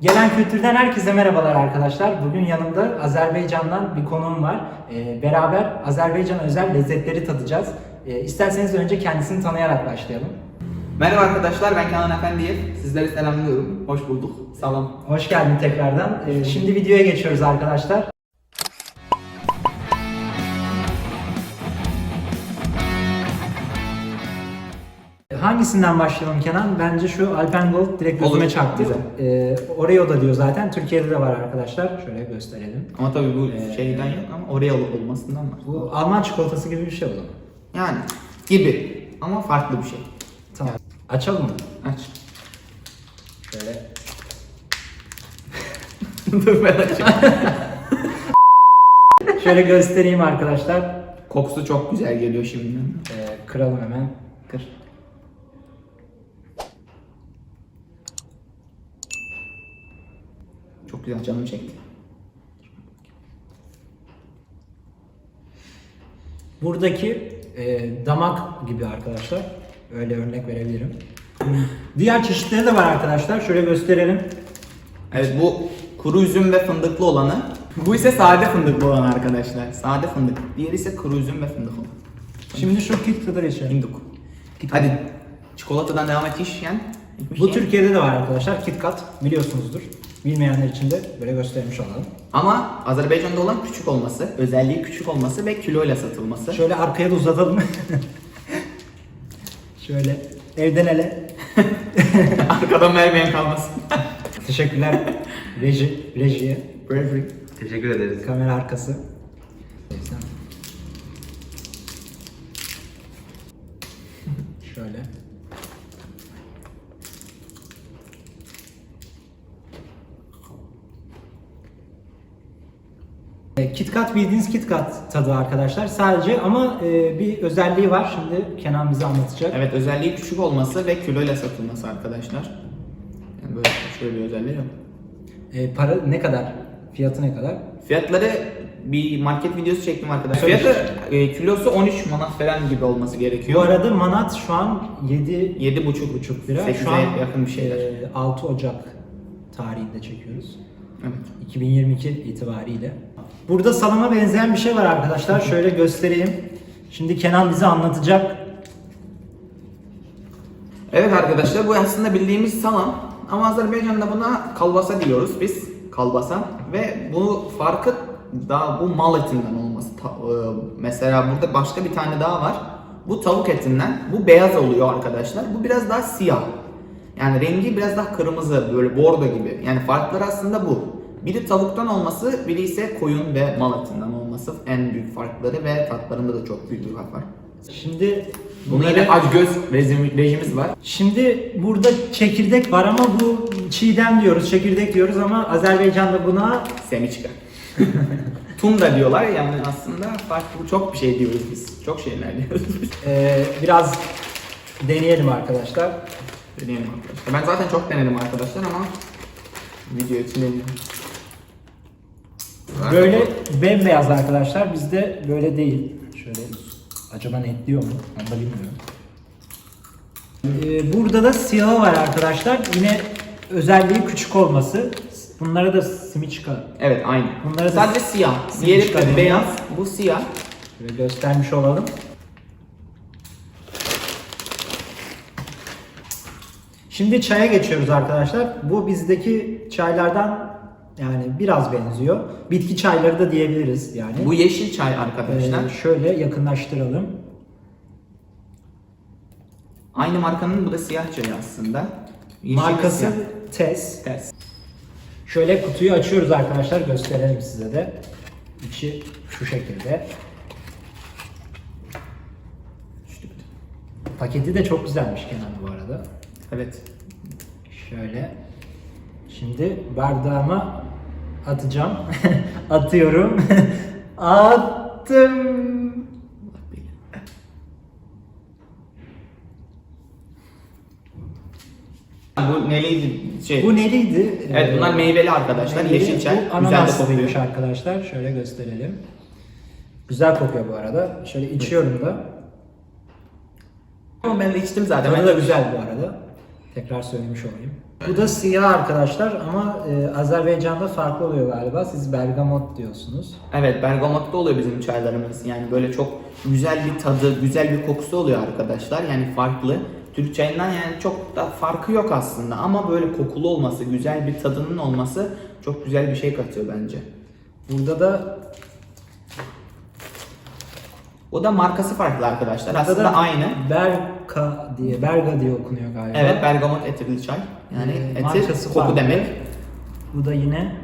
Gelen Kültür'den herkese merhabalar arkadaşlar. Bugün yanımda Azerbaycan'dan bir konuğum var. Ee, beraber Azerbaycan özel lezzetleri tadacağız. Ee, isterseniz önce kendisini tanıyarak başlayalım. Merhaba arkadaşlar ben Kenan Efendiyev. Sizleri selamlıyorum. Hoş bulduk. Salam. Hoş geldin tekrardan. Ee, şimdi videoya geçiyoruz arkadaşlar. Hangisinden başlayalım Kenan? Bence şu Alpengold direkt gözüme Olur, çarptı. Ee, Oreo da diyor zaten. Türkiye'de de var arkadaşlar. Şöyle gösterelim. Ama tabii bu Ee, şeyden yok ama oraya olmasından var. Bu Alman çikolatası gibi bir şey o zaman. Yani gibi ama farklı bir şey. Tamam. Açalım mı? Aç. Şöyle. Dur ben açayım. Şöyle göstereyim arkadaşlar. Kokusu çok güzel geliyor şimdiden. Ee, kıralım hemen. Güzel canım çekti. Buradaki e, damak gibi arkadaşlar. Öyle örnek verebilirim. Diğer çeşitleri de var arkadaşlar. Şöyle gösterelim. Evet bu kuru üzüm ve fındıklı olanı. Bu ise sade fındıklı olan arkadaşlar. Sade fındık. Diğeri ise kuru üzüm ve fındık olan. Şimdi şu Kit Kadar içelim. Hinduk. Hadi çikolatadan devam et iş yani. Bu. Türkiye'de de var arkadaşlar. Kit Kat biliyorsunuzdur. Bilmeyenler için de böyle göstermiş olalım. Ama Azerbaycan'da olan küçük olması, özelliği küçük olması ve kiloyla satılması. Şöyle arkaya da uzatalım. Şöyle evden ele. Arkadan vermeyen kalmasın. Teşekkürler reji, rejiye. Bravery. Teşekkür ederiz. Kamera arkası. Şöyle. KitKat bildiğiniz KitKat tadı arkadaşlar sadece ama e, bir özelliği var şimdi Kenan bize anlatacak. Evet özelliği küçük olması ve kiloyla satılması arkadaşlar. Yani böyle şöyle bir özelliği yok. E, para ne kadar? Fiyatı ne kadar? Fiyatları bir market videosu çektim arkadaşlar. Fiyatı e, kilosu 13 manat falan gibi olması Bu gerekiyor. arada manat şu an 7 7,5 lira. 8'e Şu an yakın bir şeyler. e, 6 Ocak tarihinde çekiyoruz. Evet. 2022 itibariyle. Burada salama benzeyen bir şey var arkadaşlar. Şöyle göstereyim. Şimdi Kenan bize anlatacak. Evet arkadaşlar bu aslında bildiğimiz salam ama Azerbaycan'da buna kalbasa diyoruz biz. Kalbasa ve bu farkı daha bu mal etinden olması. Ta- e, mesela burada başka bir tane daha var. Bu tavuk etinden. Bu beyaz oluyor arkadaşlar. Bu biraz daha siyah. Yani rengi biraz daha kırmızı böyle bordo gibi. Yani farkları aslında bu. Biri tavuktan olması, biri ise koyun ve mal etinden olması en büyük farkları ve tatlarında da çok büyük bir fark var. Şimdi Bunun bunları- yine acgöz rejimi- rejimiz var. Şimdi burada çekirdek var ama bu çiğdem diyoruz, çekirdek diyoruz ama Azerbaycan'da buna Semiçka. Tunda diyorlar yani aslında farklı çok bir şey diyoruz biz. Çok şeyler diyoruz biz. e, biraz deneyelim arkadaşlar. Deneyelim arkadaşlar. Ben zaten çok denedim arkadaşlar ama video için deniyorum. Böyle bembeyaz arkadaşlar. Bizde böyle değil. Şöyle acaba netliyor mu? Onu da bilmiyorum. Ee, burada da siyahı var arkadaşlar. Yine özelliği küçük olması. Bunlara da simiçka Evet aynı. Bunları da- Sadece siyah. Simiçka Diğeri deniyor. beyaz, bu siyah. Şöyle göstermiş olalım. Şimdi çaya geçiyoruz arkadaşlar. Bu bizdeki çaylardan yani biraz benziyor. Bitki çayları da diyebiliriz yani. Bu yeşil çay arkadaşlar. Ee, şöyle yakınlaştıralım. Aynı markanın bu da siyah çayı aslında. Yeşil Markası siyah. Tez. Ters. Şöyle kutuyu açıyoruz arkadaşlar. Gösterelim size de. İçi şu şekilde. Paketi de çok güzelmiş Kenan bu arada. Evet. Şöyle. Şimdi bardağıma atacağım. Atıyorum. Attım. Bu neliydi? Şey. Bu neliydi? Evet bunlar meyveli arkadaşlar. Meyveli. Yeşil çay. Bu Güzel de ananaslıymış kokuyor. arkadaşlar. Şöyle gösterelim. Güzel kokuyor bu arada. Şöyle içiyorum da. Ama ben de içtim zaten. Tadı da güzel bu arada. Tekrar söylemiş olayım. Bu da siyah arkadaşlar ama e, Azerbaycan'da farklı oluyor galiba. Siz bergamot diyorsunuz. Evet bergamotlu oluyor bizim çaylarımız. Yani böyle çok güzel bir tadı, güzel bir kokusu oluyor arkadaşlar. Yani farklı. Türk çayından yani çok da farkı yok aslında ama böyle kokulu olması, güzel bir tadının olması çok güzel bir şey katıyor bence. Burada da O da markası farklı arkadaşlar. burada Aslında da aynı. Berka diye, Berga diye okunuyor galiba. Evet bergamot etirli çay. Yani Ee, etir markası koku farklı. demek. Bu da yine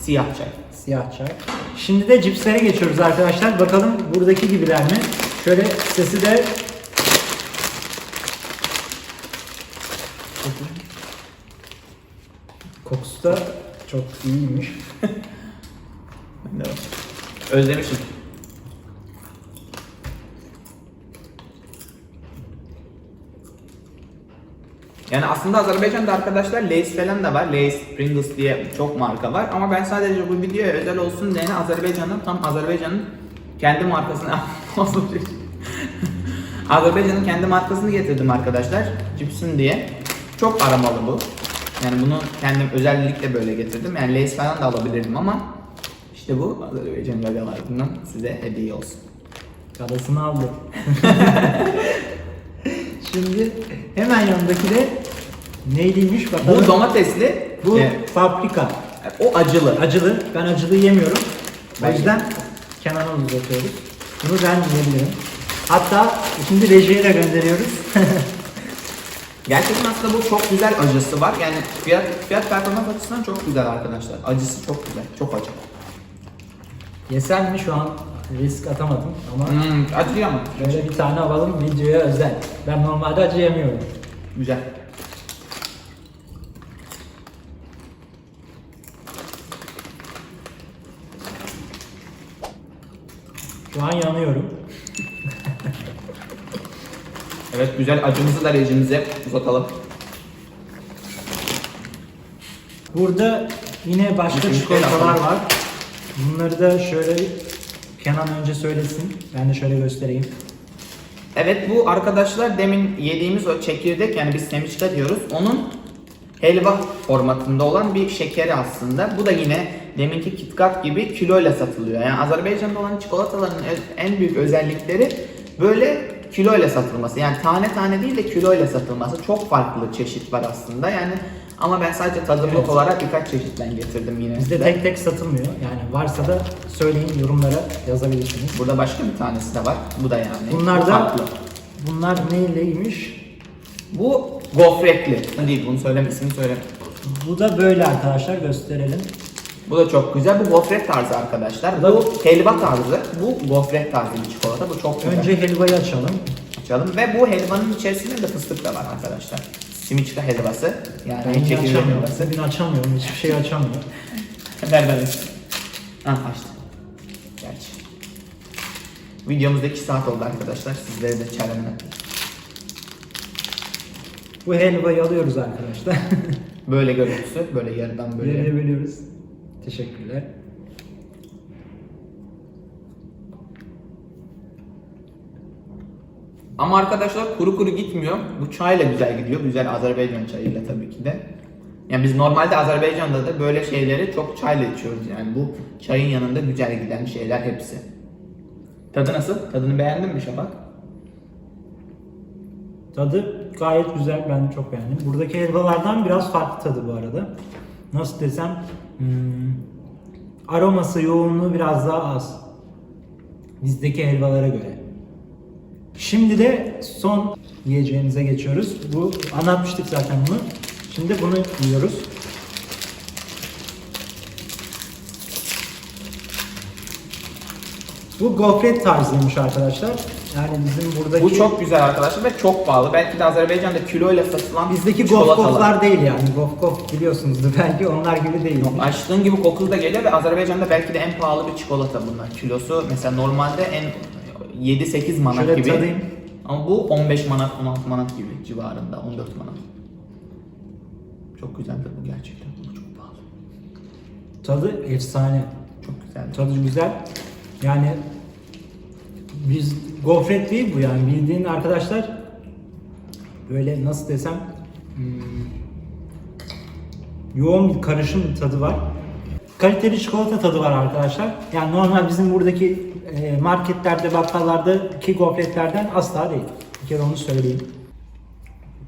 Siyah çay. siyah çay. Şimdi de cipslere geçiyoruz arkadaşlar. Bakalım buradaki gibiler mi? Şöyle sesi de kokusu da çok iyiymiş. Ben de Özlemişim. Yani aslında Azerbaycan'da arkadaşlar Lay's falan da var. Lay's, Pringles diye çok marka var. Ama ben sadece bu videoya özel olsun diye Azerbaycan'dan tam Azerbaycan'ın kendi markasını. Azerbaycan'ın kendi markasını getirdim arkadaşlar. Cipsin diye. Çok aramalı bu. Yani bunu kendim özellikle böyle getirdim. Yani Lay's falan da alabilirdim ama işte bu Azerbaycan gagalarından size hediye olsun. Kadasını aldı. Şimdi hemen yanındaki de neyliymiş bakalım. Bu domatesli. Bu e, paprika. o acılı. Acılı. Ben acılı yemiyorum. O Ben yüzden Kenan'a uzatıyoruz. Bunu ben yiyebilirim. Hatta şimdi rejiye de gönderiyoruz. Gerçekten aslında bu çok güzel acısı var. Yani fiyat fiyat performans açısından çok güzel arkadaşlar. Acısı çok güzel. Çok acı. Yesem mi şu an risk atamadım ama Hmm, acı ama. böyle bir tane alalım videoya özel. Ben normalde acı yemiyorum. Güzel. Şu an yanıyorum. Evet güzel acımızı da rejimize uzatalım. Burada yine başka çikolatalar var. Bunları da şöyle Kenan önce söylesin. Ben de şöyle göstereyim. Evet bu arkadaşlar demin yediğimiz o çekirdek yani biz semişka diyoruz. Onun helva formatında olan bir şekeri aslında. Bu da yine deminki KitKat gibi kiloyla satılıyor. Yani Azerbaycan'da olan çikolataların en- büyük özellikleri böyle kiloyla satılması. Yani tane tane değil de kiloyla satılması. Çok farklı çeşit var aslında. Yani ama ben sadece tadımlık Evet. olarak birkaç çeşitten getirdim yine. Bizde tek tek satılmıyor. Yani varsa da söyleyin yorumlara yazabilirsiniz. Burada başka bir tanesi de var. Bu da yani. Bunlar Bu da farklı. bunlar neyleymiş? Bu gofretli. Değil bunu söyleme ismini söyleme. Bu da böyle arkadaşlar gösterelim. Bu da çok güzel. Bu gofret tarzı arkadaşlar. Bu helva tarzı. Bu gofret tarzı bir çikolata. Bu çok güzel. Önce helvayı açalım. açalım. Ve bu helvanın içerisinde de fıstık da var arkadaşlar. Simiçka helvası. Yani Ben yine çekirdeği açamıyorum. helvası. Bugün açamıyorum. Hiçbir şey açamıyorum. Nereden açtın? Ah açtım. Gerçi. Videomuzda 2 saat oldu arkadaşlar. Sizlere de çarenle. Bu helvayı alıyoruz arkadaşlar. Böyle görüntüsü. Böyle yarıdan böyle. Bölüyoruz. Teşekkürler. Ama arkadaşlar kuru kuru gitmiyor. Bu çayla güzel gidiyor. Güzel Azerbaycan çayıyla tabii ki de. Yani biz normalde Azerbaycan'da da böyle şeyleri çok çayla içiyoruz yani. Bu çayın yanında güzel giden şeyler hepsi. Tadı nasıl? Tadını beğendin mi Şafak? Tadı gayet güzel. Ben çok beğendim. Buradaki helvalardan biraz farklı tadı bu arada. Nasıl desem hmm, aroması, yoğunluğu biraz daha az. Bizdeki helvalara göre. Şimdi de son yiyeceğimize geçiyoruz. Bu anlatmıştık zaten bunu. Şimdi bunu yiyoruz. Bu gofret tarzıymış arkadaşlar. Yani bizim buradaki Bu çok güzel arkadaşlar ve çok pahalı. Belki de Azerbaycan'da kiloyla satılan bizdeki gofgoflar değil yani. Gofgof biliyorsunuzdur belki onlar gibi değil. Açtığın gibi kokusu da geliyor ve Azerbaycan'da belki de en pahalı bir çikolata bunlar. Kilosu mesela normalde en 7-8 manat Şöyle gibi. tadayım. Ama bu 15 manat, 16 manat gibi civarında, 14 manat. Çok güzeldir bu gerçekten. Bu çok pahalı. Tadı efsane. Çok güzel. Tadı güzel. Yani biz gofret değil bu yani bildiğin arkadaşlar böyle nasıl desem hmm, yoğun bir karışım tadı var. Kaliteli çikolata tadı var arkadaşlar. Yani normal bizim buradaki e, marketlerde, bakkallardaki gofretlerden asla değil. Bir kere onu söyleyeyim.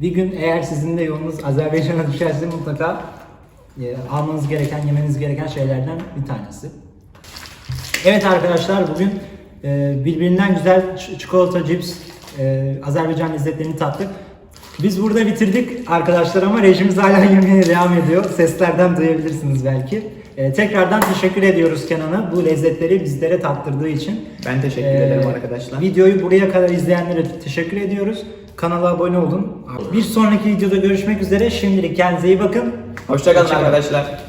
Bir gün eğer sizin de yolunuz Azerbaycan'a düşerse mutlaka e, almanız gereken, yemeniz gereken şeylerden bir tanesi. Evet arkadaşlar bugün birbirinden güzel çikolata, cips, e, Azerbaycan lezzetlerini tattık. Biz burada bitirdik arkadaşlar ama rejimiz hala yemeye devam ediyor. Seslerden duyabilirsiniz belki. E, tekrardan teşekkür ediyoruz Kenan'a bu lezzetleri bizlere tattırdığı için. Ben teşekkür Ee, ederim arkadaşlar. Videoyu buraya kadar izleyenlere teşekkür ediyoruz. Kanala abone olun. Bir sonraki videoda görüşmek üzere. Şimdilik kendinize iyi bakın. Hoşçakalın Hoşça kalın. arkadaşlar.